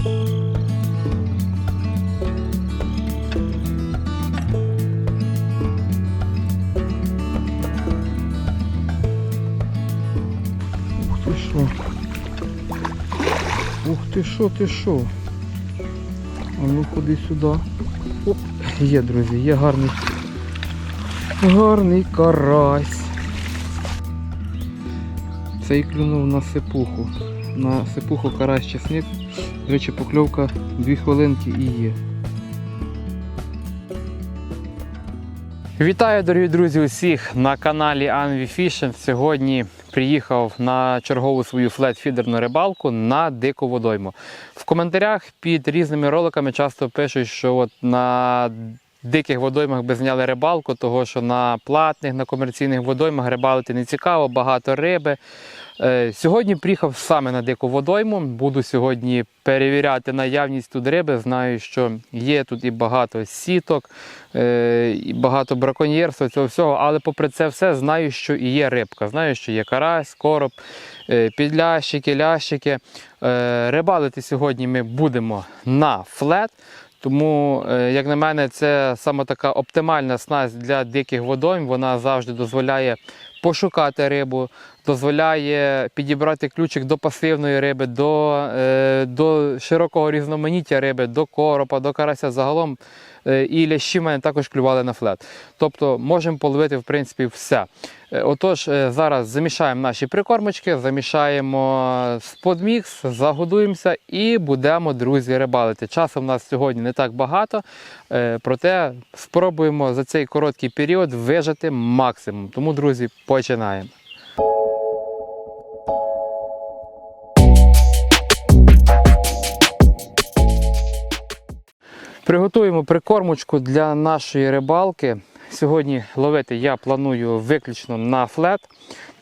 Що. Ух ти що, ти що. А ну ходи сюди. Оп, є, друзі, є гарний. Гарний карась. Цей клюнув на сипуху. На сипуху карась чесник. До речі, покльовка 2 хвилинки і є. Вітаю, дорогі друзі, усіх на каналі Anvi Fishing. Сьогодні приїхав на чергову свою флетфідерну рибалку на дику водойму. В коментарях під різними роликами часто пишуть, що от на диких водоймах би зняли рибалку, того що на платних, на комерційних водоймах рибалити не цікаво, багато риби. Е, Сьогодні приїхав саме на дику водойму. Буду сьогодні перевіряти наявність тут риби. Знаю, що є тут і багато сіток, е, і багато браконьєрства цього всього, але попри це все знаю, що і є рибка. Знаю, що є карась, короб, е, підлящики, лящики. Рибалити сьогодні ми будемо на флет. Тому, е, як на мене, це саме така оптимальна снасть для диких водойм. Вона завжди дозволяє пошукати рибу, дозволяє підібрати ключик до пасивної риби, до, е, до широкого різноманіття риби, до коропа, до карася загалом. Е, І лящі в мене також клювали на флет. Тобто можемо половити в принципі все. Е, Отож, зараз замішаємо наші прикормочки, замішаємо сподмікс, загодуємося і будемо, друзі, рибалити. Часу в нас сьогодні не так багато, проте спробуємо за цей короткий період вижати максимум. Тому, друзі, починаємо. Приготуємо прикормочку для нашої рибалки. Сьогодні ловити я планую виключно на флет,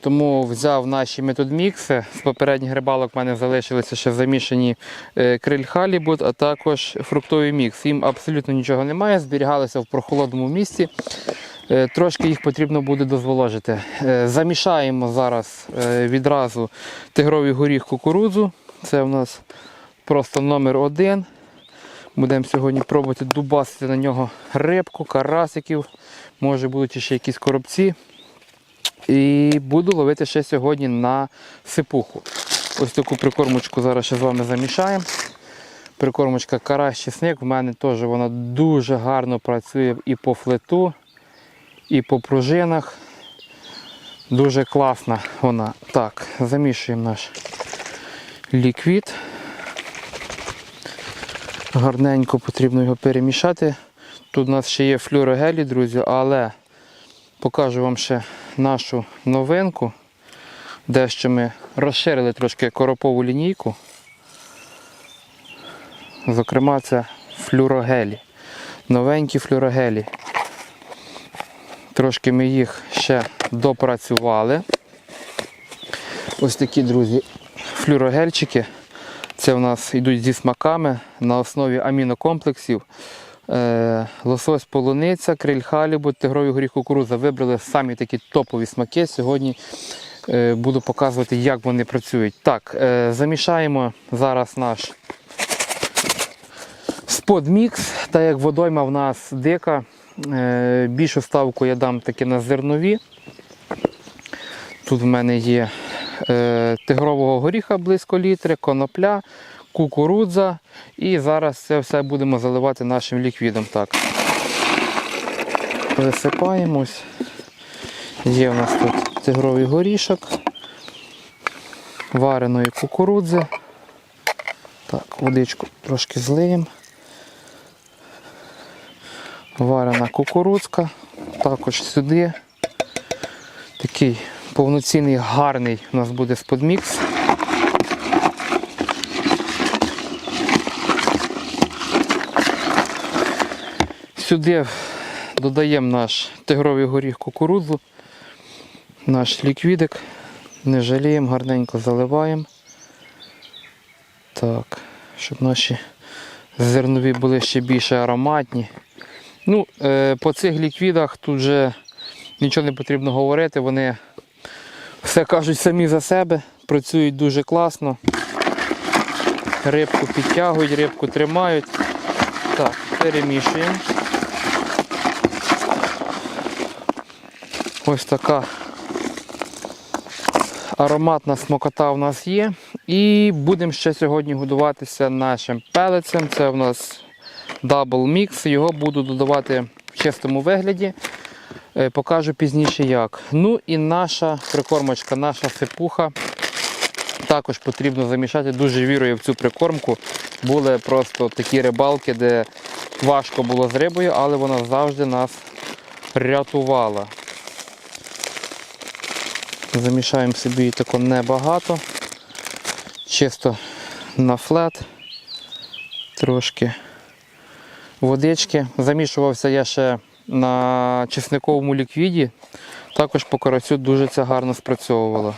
тому взяв наші методмікси. З попередніх рибалок в мене залишилися ще замішані е, криль халібут, а також фруктовий мікс. Їм абсолютно нічого немає, зберігалися в прохолодному місці. Е, Трошки їх потрібно буде дозволожити. Е, Замішаємо зараз е, відразу тигровий горіх кукурудзу. Це у нас просто номер один. Будемо сьогодні пробувати дубасити на нього рибку, карасиків, може будуть ще якісь коробці. І буду ловити ще сьогодні на сипуху. Ось таку прикормочку зараз ще з вами замішаємо. Прикормочка карась чесник, в мене теж вона дуже гарно працює і по флету, і по пружинах. Дуже класна вона. Так, замішуємо наш ліквід. Гарненько потрібно його перемішати. Тут у нас ще є флюорогелі, друзі, але покажу вам ще нашу новинку. Дещо ми розширили трошки коропову лінійку. Зокрема, це флюорогелі. Новенькі флюорогелі. Трошки ми їх ще допрацювали. Ось такі, друзі, флюорогельчики. Це у нас йдуть зі смаками на основі амінокомплексів. Е, лосось полуниця, криль халібу, тигровий горіх кукуруза. Вибрали самі такі топові смаки. Сьогодні е, буду показувати, як вони працюють. Так, е, замішаємо зараз наш сподмікс. Та як водойма в нас дика, більшу ставку я дам таки на зернові. Тут в мене є е, тигрового горіха близько літри, конопля, кукурудза. І зараз це все будемо заливати нашим ліквідом. Так. Висипаємось. Є в нас тут тигровий горішок, вареної кукурудзи. Так, водичку трошки злиємо. Варена кукурудзка. Також сюди. Такий повноцінний гарний у нас буде сподмікс. Сюди додаємо наш тигровий горіх кукурудзу, наш ліквідик, не жаліємо, гарненько заливаємо. Так, щоб наші зернові були ще більше ароматні. Ну, е, По цих ліквідах тут вже нічого не потрібно говорити, вони все кажуть самі за себе, працюють дуже класно. рибку підтягують, рибку тримають. Так, перемішуємо. Ось така ароматна смокота у нас є. І будемо ще сьогодні годуватися нашим пелецем. Це у нас Double Mix. Його буду додавати в чистому вигляді. Е, Покажу пізніше як. Ну і наша прикормочка, наша сипуха. Також потрібно замішати. Дуже вірую в цю прикормку. Були просто такі рибалки, де важко було з рибою, але вона завжди нас рятувала. Замішаємо собі її тако небагато. Чисто на флет. Трошки водички. Замішувався я ще на чесниковому ліквіді. Також по карасю дуже це гарно спрацьовувало.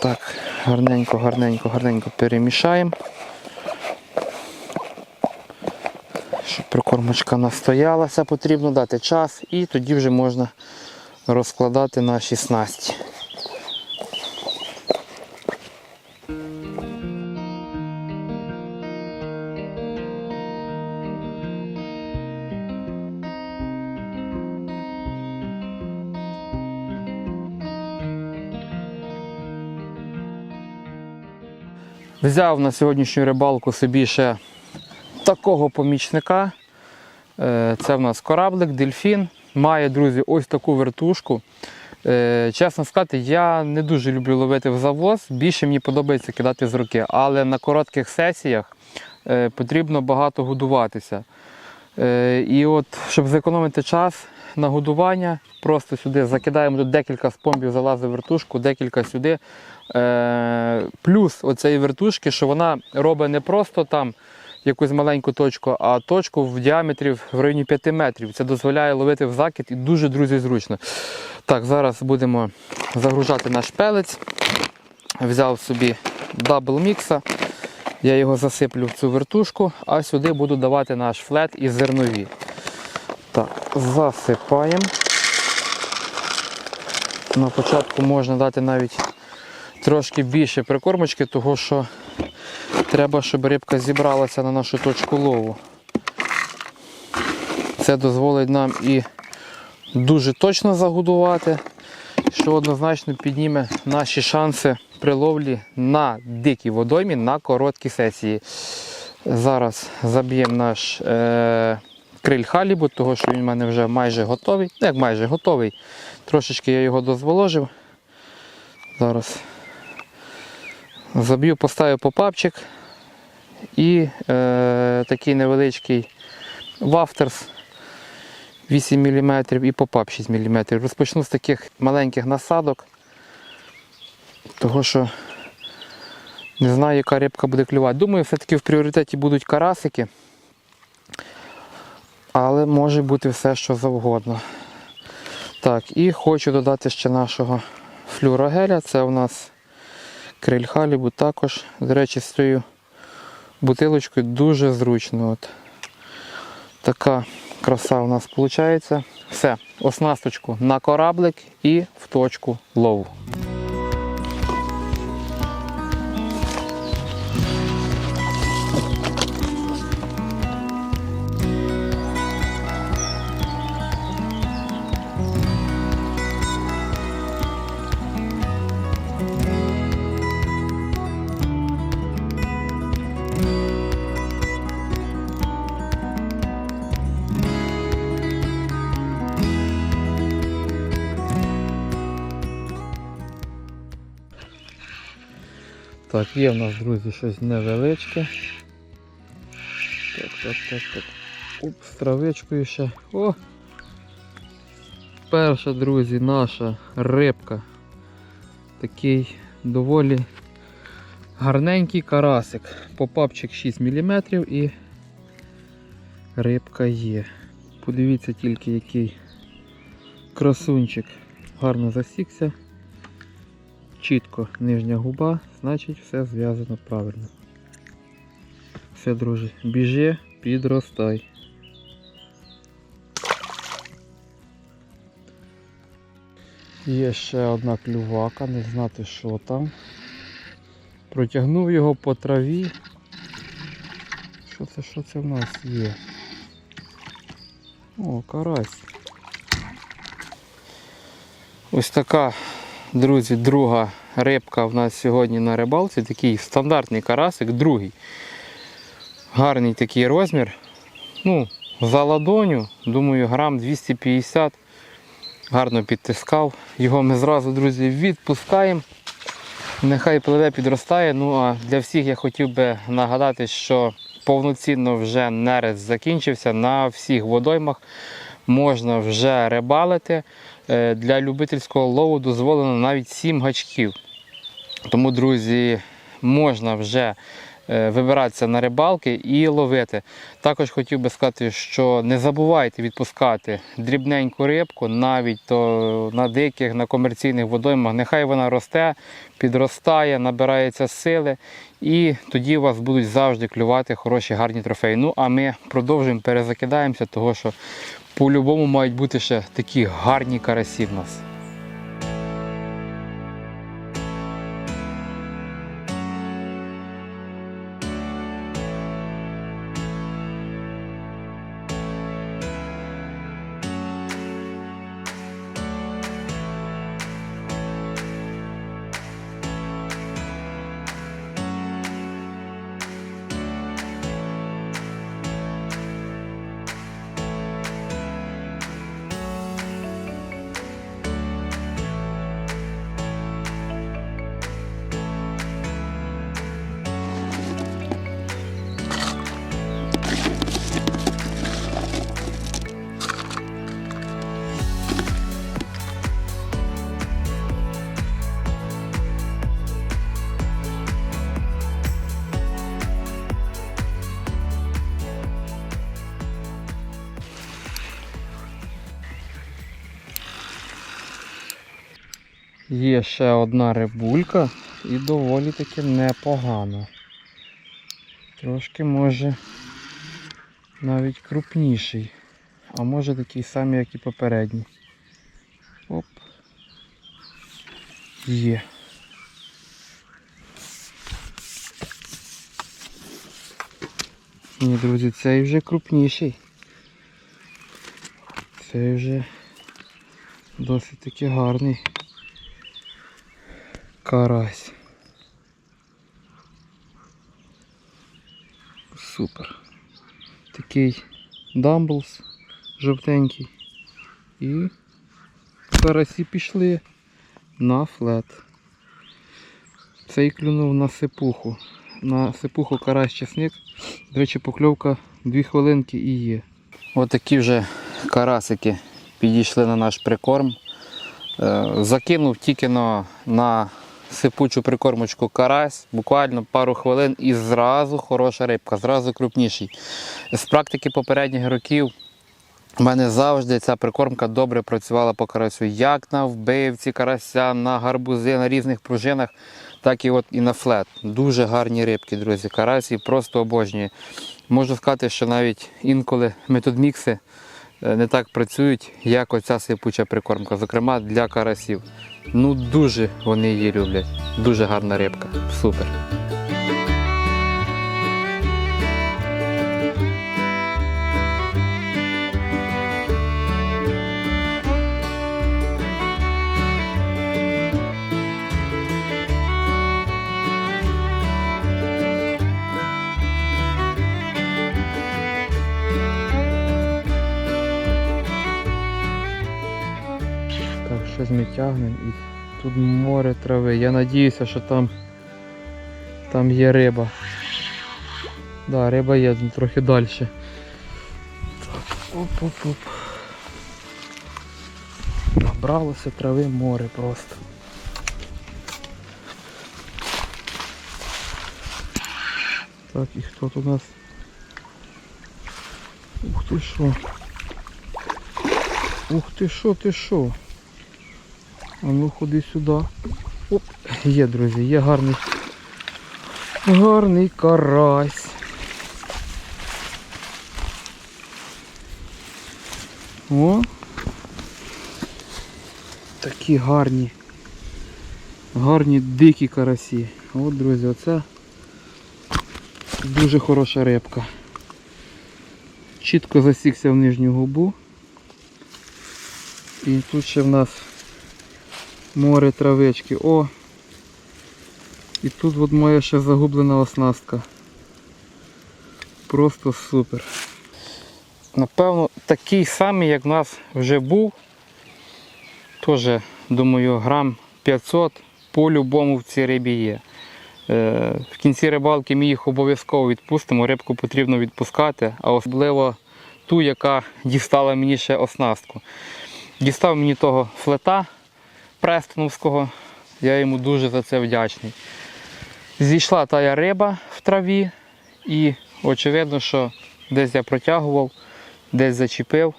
Так, гарненько, гарненько, гарненько перемішаємо. Щоб прикормочка настоялася, потрібно дати час і тоді вже можна розкладати наші снасті. Взяв на сьогоднішню рибалку собі ще такого помічника. Е, Це в нас кораблик, дельфін. Має, друзі, ось таку вертушку. Е, Чесно сказати, я не дуже люблю ловити в завоз. Більше мені подобається кидати з руки. Але на коротких сесіях е, потрібно багато годуватися. Е, І от, щоб зекономити час на годування, просто сюди закидаємо тут декілька спомбів, залазить вертушку, декілька сюди. Е, Плюс оцеї вертушки, що вона робить не просто там якусь маленьку точку, а точку в діаметрі в районі 5 метрів. Це дозволяє ловити в закид і дуже, друзі, зручно. Так, зараз будемо загружати наш пелець. Взяв собі дабл мікса. Я його засиплю в цю вертушку, а сюди буду давати наш флет і зернові. Так, засипаємо. На початку можна дати навіть трошки більше прикормочки, того що треба, щоб рибка зібралася на нашу точку лову. Це дозволить нам і дуже точно загодувати, що однозначно підніме наші шанси при ловлі на дикій водоймі на короткі сесії. Зараз заб'ємо наш е, криль халібу, того що він в мене вже майже готовий. Ну, як майже готовий. Трошечки я його дозволожив. Зараз заб'ю, поставив попапчик і е, такий невеличкий вафтерс 8 мм і попап 6 мм. Розпочну з таких маленьких насадок, того що не знаю, яка рибка буде клювати. Думаю, все-таки в пріоритеті будуть карасики, але може бути все, що завгодно. Так, і хочу додати ще нашого флюрогеля. Це у нас криль халібу також. До речі, з цією бутилочкою дуже зручно. От. Така краса у нас виходить. Все, оснасточку на кораблик і в точку лову. Так, є в нас, друзі, щось невеличке. Так, так, так, так. Оп, з травичкою ще. О! Перша, друзі, наша рибка. Такий доволі гарненький карасик. Попапчик 6 мм і рибка є. Подивіться тільки, який красунчик гарно засікся. Чітко нижня губа, значить все зв'язано правильно. Все, друзі, біжи, підростай. Є ще одна клювака, не знати що там. Протягнув його по траві. Що це, що це в нас є? О, карась. Ось така, друзі, друга рибка в нас сьогодні на рибалці. Такий стандартний карасик, другий. Гарний такий розмір. Ну, за ладоню, думаю, грам 250. Гарно підтискав. Його ми зразу, друзі, відпускаємо. Нехай пливе, підростає. Ну а для всіх я хотів би нагадати, що повноцінно вже нерест закінчився. На всіх водоймах можна вже рибалити. Е, Для любительського лову дозволено навіть 7 гачків. Тому, друзі, можна вже е, вибиратися на рибалки і ловити. Також хотів би сказати, що не забувайте відпускати дрібненьку рибку, навіть то на диких, на комерційних водоймах. Нехай вона росте, підростає, набирається сили, і тоді у вас будуть завжди клювати хороші гарні трофеї. Ну а ми продовжуємо перезакидаємося, того що по-любому мають бути ще такі гарні карасі в нас. Є ще одна рибулька і доволі таки непогано. Трошки може навіть крупніший. А може такий самий, як і попередній. Оп. Є. Ні, друзі, цей вже крупніший. Цей вже досить таки гарний карась. Супер. Такий дамблс жовтенький. І карасі пішли на флет. Цей клюнув на сипуху. На сипуху карась чесник. До речі, покльовка 2 хвилинки і є. Ось такі вже карасики підійшли на наш прикорм. Е, Закинув тільки на, на сипучу прикормочку карась, буквально пару хвилин і зразу хороша рибка, зразу крупніший. З практики попередніх років у мене завжди ця прикормка добре працювала по карасю. Як на вбивці карася, на гарбузи, на різних пружинах, так і от і на флет. Дуже гарні рибки, друзі. Карасі просто обожнюю. Можу сказати, що навіть інколи методмікси е, не так працюють, як оця сипуча прикормка, зокрема для карасів. Ну дуже вони її люблять. Дуже гарна рибка. Супер. Тягнемо і тут море трави. Я надіюся, що там, там є риба. Да, риба є трохи далі. Так, оп-оп-оп. Набралося трави море просто. Так, і хто тут у нас? Ух ти що. Ух ти що, ти що? А ну ходи сюди. Оп, є, друзі, є гарний. Гарний карась. О. Такі гарні. Гарні дикі карасі. От, друзі, оце дуже хороша рибка. Чітко засікся в нижню губу. І тут ще в нас море травички. О! І тут от моя ще загублена оснастка. Просто супер. Напевно, такий самий, як в нас вже був. Теж, думаю, грам 500 по-любому в цій рибі є. Е, В кінці рибалки ми їх обов'язково відпустимо. Рибку потрібно відпускати, а особливо ту, яка дістала мені ще оснастку. Дістав мені того флета престоновського, я йому дуже за це вдячний. Зійшла тая риба в траві, і очевидно, що десь я протягував, десь зачепив.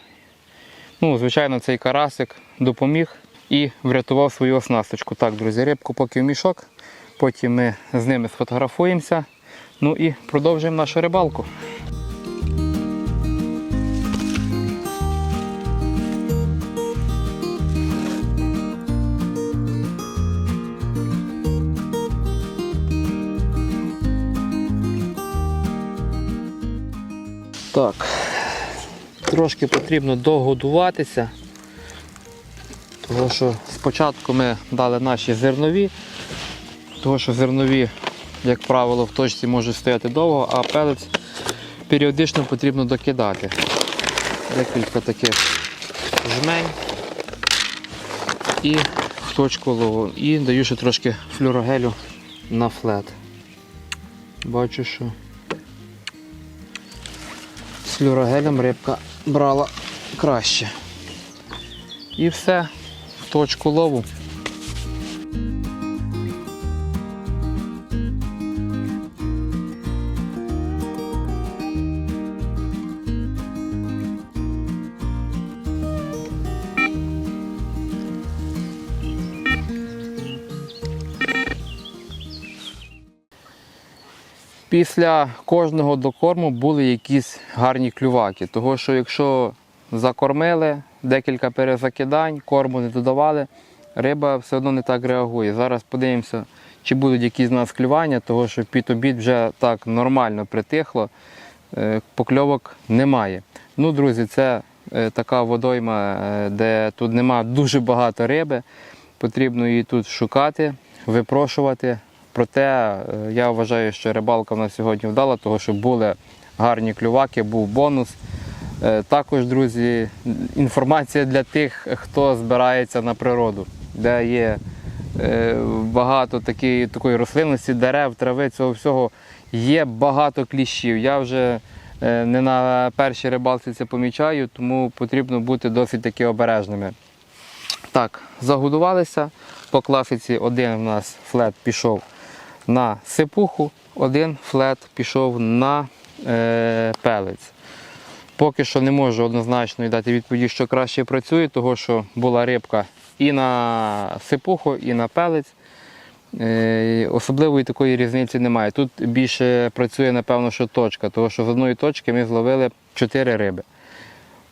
Ну, звичайно, цей карасик допоміг і врятував свою оснасточку. Так, друзі, рибку поки в мішок, потім ми з ними сфотографуємося. Ну і продовжуємо нашу рибалку. Так, трошки потрібно догодуватися, тому що спочатку ми дали наші зернові, тому що зернові, як правило, в точці можуть стояти довго, а пелець періодично потрібно докидати. Декілька таких жмень і в точку лову. І даю ще трошки флюрогелю на флет. Бачу, що флюрогелем рибка брала краще. І все, в точку лову. Після кожного докорму були якісь гарні клюваки. Того, що якщо закормили, декілька перезакидань, корму не додавали, риба все одно не так реагує. Зараз подивимося, чи будуть якісь з нас клювання, того що під обід вже так нормально притихло, е, покльовок немає. Ну, друзі, це е, така водойма, е, де тут нема дуже багато риби. Потрібно її тут шукати, випрошувати. Проте е, я вважаю, що рибалка в нас сьогодні вдала, тому що були гарні клюваки, був бонус. Е, Також, друзі, інформація для тих, хто збирається на природу, де є е, багато такої, такої рослинності, дерев, трави, цього всього. Є багато кліщів. Я вже не на першій рибалці це помічаю, тому потрібно бути досить таки обережними. Так, загодувалися. По класиці один в нас флет пішов на сипуху, один флет пішов на е, пелець. Поки що не можу однозначно дати відповіді, що краще працює, тому що була рибка і на сипуху, і на пелець. Е, Особливої такої різниці немає. Тут більше працює, напевно, що точка, тому що з одної точки ми зловили 4 риби.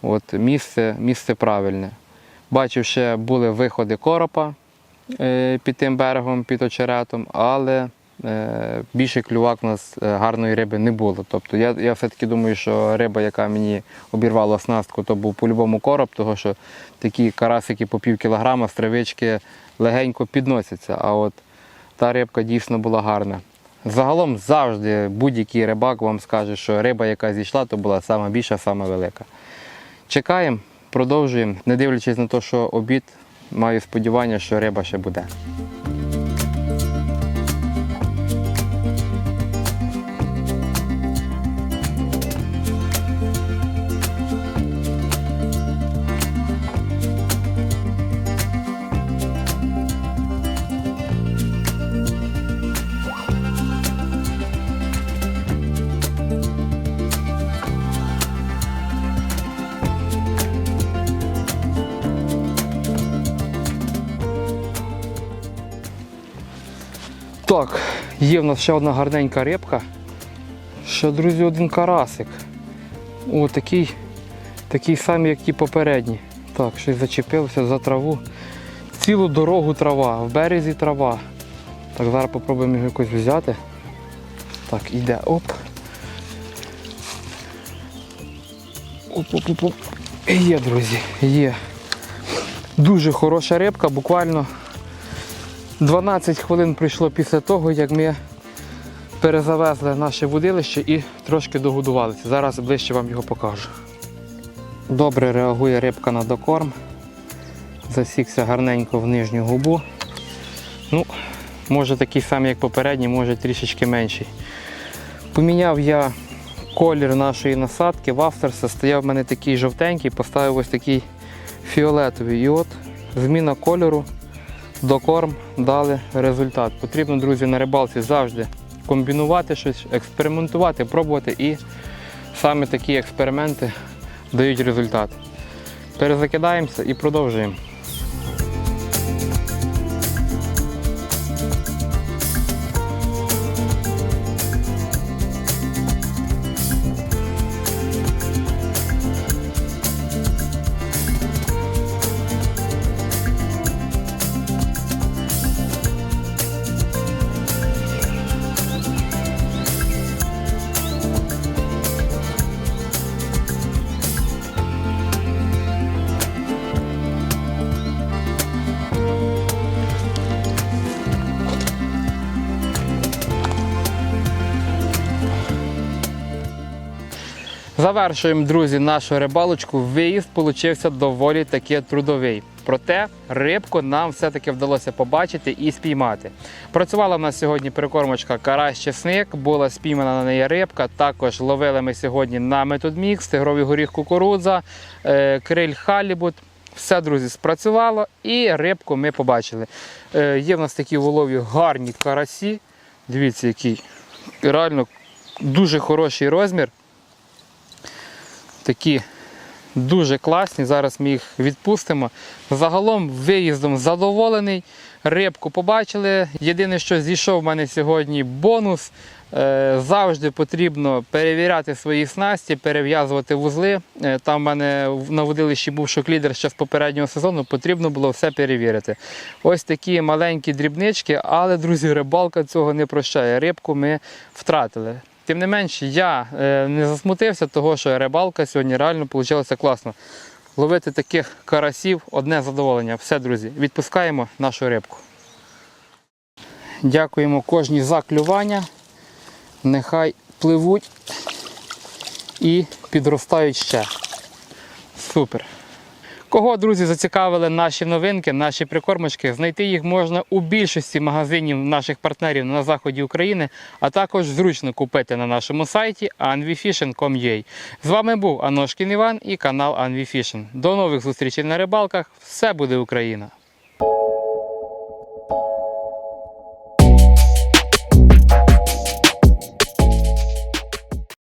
От місце, місце правильне. Бачив, ще були виходи коропа е, під тим берегом, під очеретом, але більше клювак у нас е, гарної риби не було. Тобто я, я все-таки думаю, що риба, яка мені обірвала оснастку, то був по-любому короб, тому що такі карасики по пів кілограма з травички легенько підносяться. А от та рибка дійсно була гарна. Загалом завжди будь-який рибак вам скаже, що риба, яка зійшла, то була сама більша, сама велика. Чекаємо, продовжуємо, не дивлячись на те, що обід, маю сподівання, що риба ще буде. Так, є в нас ще одна гарненька рибка. Ще, друзі, один карасик. О, такий, такий самий, як ті попередні. Так, щось зачепився за траву. Цілу дорогу трава, в березі трава. Так, зараз попробуємо його якось взяти. Так, іде. Оп. Оп-оп-оп. Є, друзі, є. Дуже хороша рибка, буквально 12 хвилин пройшло після того, як ми перезавезли наше водилище і трошки догодувалися. Зараз ближче вам його покажу. Добре реагує рибка на докорм. Засікся гарненько в нижню губу. Ну, може такий самий, як попередній, може трішечки менший. Поміняв я колір нашої насадки, в авторса стояв в мене такий жовтенький, поставив ось такий фіолетовий. І от зміна кольору до корм дали результат. Потрібно, друзі, на рибалці завжди комбінувати щось, експериментувати, пробувати і саме такі експерименти дають результат. Перезакидаємося і продовжуємо. Завершуємо, друзі, нашу рибалочку. Виїзд получився доволі таки трудовий. Проте рибку нам все-таки вдалося побачити і спіймати. Працювала в нас сьогодні прикормочка карась чесник, була спіймана на неї рибка. Також ловили ми сьогодні на метод мікс, тигровий горіх кукурудза, е, криль халібут. Все, друзі, спрацювало і рибку ми побачили. Е, Є в нас такі волові гарні карасі. Дивіться, який реально дуже хороший розмір такі дуже класні. Зараз ми їх відпустимо. Загалом виїздом задоволений. Рибку побачили. Єдине, що зійшов в мене сьогодні бонус. Е, Завжди потрібно перевіряти свої снасті, перев'язувати вузли. Е, Там в мене на водилищі був шоклідер ще з попереднього сезону, потрібно було все перевірити. Ось такі маленькі дрібнички, але, друзі, рибалка цього не прощає. Рибку ми втратили. Тим не менш, я е, не засмутився, того що рибалка сьогодні реально вийшла класно. Ловити таких карасів одне задоволення. Все, друзі, відпускаємо нашу рибку. Дякуємо кожній за клювання. Нехай пливуть і підростають ще. Супер. Кого, друзі, зацікавили наші новинки, наші прикормочки, знайти їх можна у більшості магазинів наших партнерів на заході України, а також зручно купити на нашому сайті anvifishing.com.ua. З вами був Аношкін Іван і канал Anvifishing. До нових зустрічей на рибалках. Все буде Україна!